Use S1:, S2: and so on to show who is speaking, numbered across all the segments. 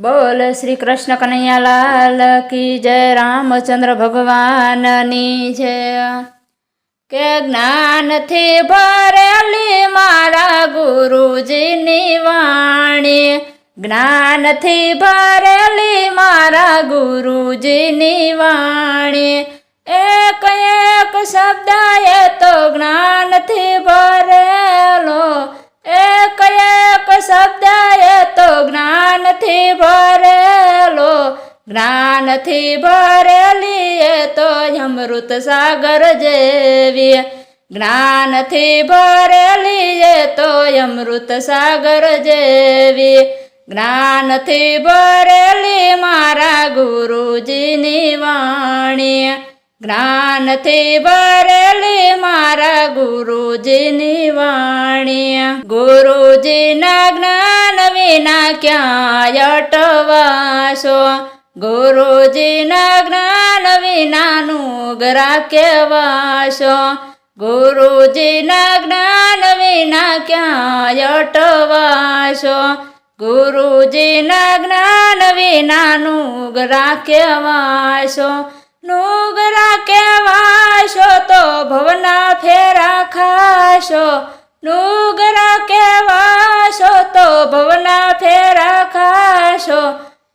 S1: બોલ શ્રી કૃષ્ણ કનૈયાલાલ કી જય રામચંદ્ર ભગવાનની જય. કે જ્ઞાનથી ભરેલી મારા ગુરુજીની વાણી. જ્ઞાનથી ભરેલી મારા ગુરુજીની વાણી. એક એક શબ્દ એ તો જ્ઞાનથી ભરેલો જ્ઞાનથી ભરેલી તો અમૃત સાગર જેવી. જ્ઞાનથી ભરેલી તો અમૃત સાગર જેવી. જ્ઞાનથી ભરેલી મારા ગુરુજીની વાણી. જ્ઞાનથી ભરેલી મારા ગુરુજીની વાણી. ગુરુજીના જ્ઞાન વિના ક્યાંય અટવાશો? ગુરુજીના જ્ઞાન વિનાનું ગરા કેવાશો ગુરુજીના જ્ઞાન વિના ક્યાંય અટવાશો ગુરુજીના જ્ઞાન વિનાનું ગરા કેવાશો નુગરા કેવાશો તો ભવના ફેરા ખાશો નુગરા કેવાશો તો ભવના ફેરા ખાશો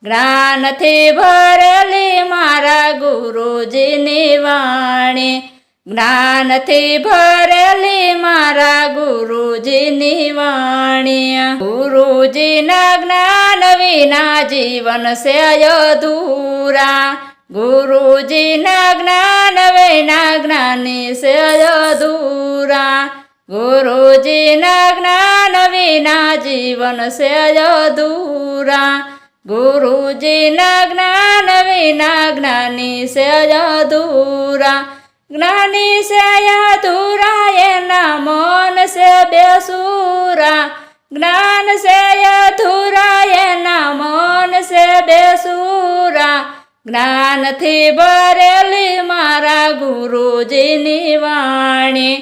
S1: જ્ઞાનથી ભરેલી મારા ગુરુજીની વાણી. જ્ઞાનથી ભરેલી મારા ગુરુજીની વાણી. ગુરુજીના જ્ઞાન વિના જીવન છે અધૂરા. ગુરુજીના જ્ઞાન વિના જ્ઞાની છે અધૂરા. ગુરુજીના જ્ઞાન વિના જીવન છે અધૂરા. ગુરુજીના જ્ઞાન વિના જ્ઞાની છે અધૂરા. જ્ઞાની છે અધૂરા, એના મન છે બેસુરા. જ્ઞાન છે અધૂરા, એના મન છે બેસુરા. જ્ઞાનથી ભરેલી મારા ગુરુજીની વાણી.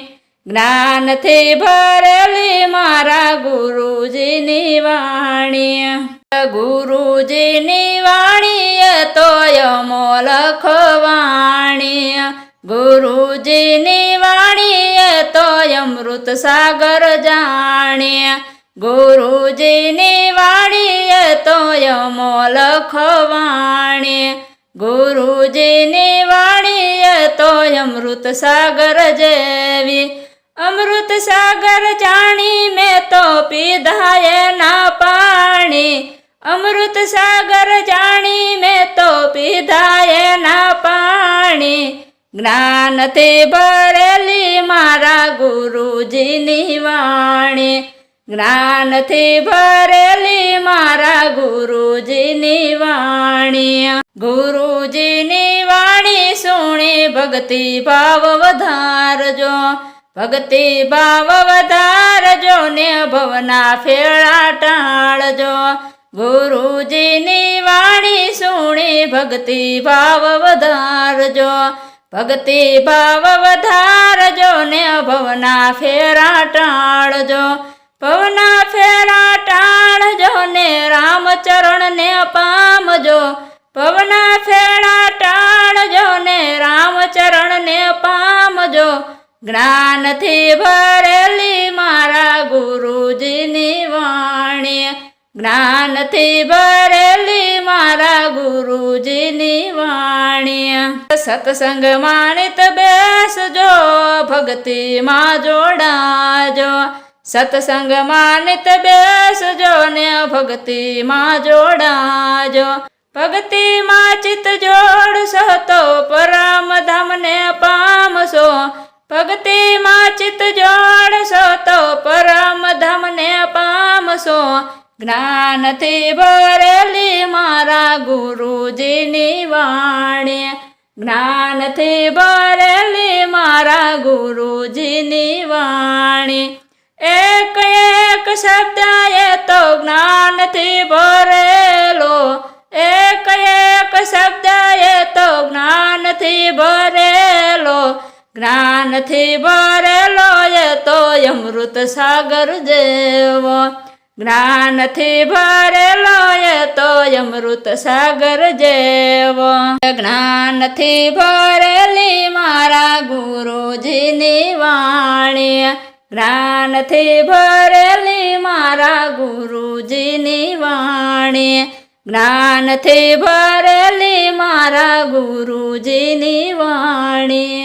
S1: જ્ઞાનથી ભરેલી મારા ગુરુજીની વાણી. ગુરુજીની વાણી તોય તો અમોલ ખવાણી ગુરુજીની વાણી તોય અમૃત સાગર જાણે. ગુરુજીની વાણી તોય તો અમોલ ખવાણી ગુરુજીની વાણી તોય અમૃત સાગર જેવી. અમૃત સાગર જાણી મેં તો પીધાય ના પાણી. અમૃત સાગર જાણી મેં તો પીધા એના પાણી. જ્ઞાનથી ભરેલી મારા ગુરુજીની વાણી. જ્ઞાનથી ભરેલી મારા ગુરુજીની વાણી. ગુરુજીની વાણી સુણી ભક્તિ ભાવ વધારજો. ભક્તિ ભાવ વધારજો ને ભવના ફેળા ટાળજો. ગુરુજીની વાણી સુણી ભક્તિ ભાવ વધારજો. ભક્તિ ભાવ વધારજો ને ભવના ફેરા ટાળજો. ભવના ફેરા ટાળજો ને રામચરણ ને પામજો. ભવના ફેરા ટાળજો ને રામચરણ ને પામજો. જ્ઞાનથી ભરેલી મારા ગુરુજીની વાણી. જ્ઞાનથી ભરેલી મારા ગુરુજીની વાણી. સત્સંગ માણિત બેસજો ભક્તિમાં જોડાજો. સત્સંગ માનિત બેસજો ને ભક્તિમાં જોડાજો. ભક્તિમાં ચિત્ત જોડશો તો પરમ ધામને પામશો. ભક્તિમાં ચિત્ત જોડશો તો પરમ ધામને પામશો. જ્ઞાનથી ભરેલી મારા ગુરુજીની વાણી. જ્ઞાનથી ભરેલી મારા ગુરુજીની વાણી. એક એક શબ્દ એ તો જ્ઞાનથી ભરેલો. એક એક શબ્દ એ તો જ્ઞાનથી ભરેલો. જ્ઞાનથી ભરેલો એ તો અમૃત સાગર જેવો. જ્ઞાનથી ભરેલો એ તો અમૃત સાગર જેવો. જ્ઞાનથી ભરેલી મારા ગુરુજીની વાણી. જ્ઞાનથી ભરેલી મારા ગુરુજીની વાણી. જ્ઞાનથી ભરેલી મારા ગુરુજીની વાણી.